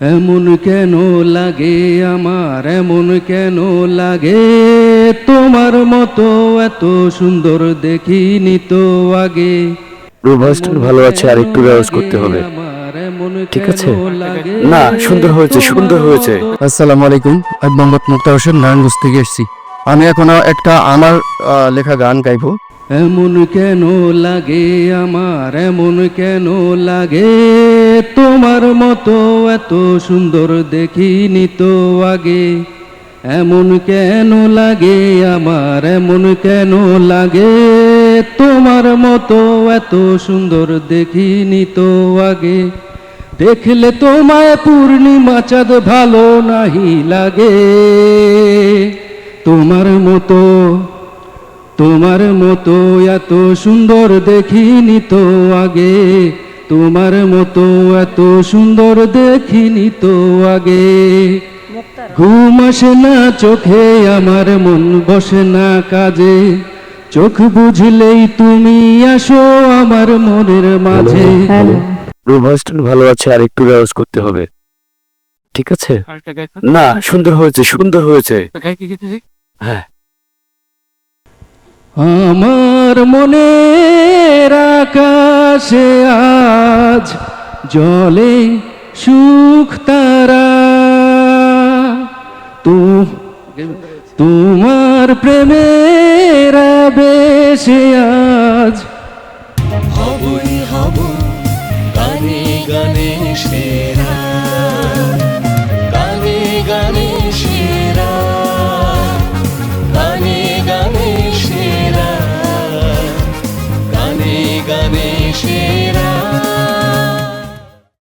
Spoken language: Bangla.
এমন কেন লাগে আমার? এমন কেন লাগে? তোমার মতো এত সুন্দর দেখিনি তো আগে। রুভাস্টন ভালো আছে আর একটু রেওয়াজ করতে হবে। ঠিক আছে? না সুন্দর হয়েছে সুন্দর হয়েছে। আসসালামু আলাইকুম আমি মোহাম্মদ মুক্তা হোসেন নারায়ণগঞ্জ থেকে এসেছি। আমি এখন একটা আমার আহ, লেখা গান গাইবো। এমন কেন লাগে আমার, এমন কেন লাগে? তোমার মতো এত সুন্দর দেখিনি তো আগে। এমন কেন লাগে আমার, এমন কেন লাগে? তোমার মতো এত সুন্দর দেখিনি তো আগে। দেখলে তোমায় পূর্ণিমা চাঁদ ভালো নাহি লাগে। তোমার মতো তোমার মতো এত সুন্দর দেখিনি তো আগে। তোমার মতো এত সুন্দর দেখিনি তো আগে। ঘুম আসে না চোখে আমার মন বসে না কাজে। চোখ বুঝলেই তুমি আসো আমার মনের মাঝে। ভালো আছে আর একটু রেওয়াজ করতে হবে। ঠিক আছে? না সুন্দর হয়েছে সুন্দর হয়েছে। হ্যাঁ। আমার মনের আকাশে আজ জলে সুখ তারা। তোমার প্রেমের বেশে আজ হবই হব গানে গানে সেরা।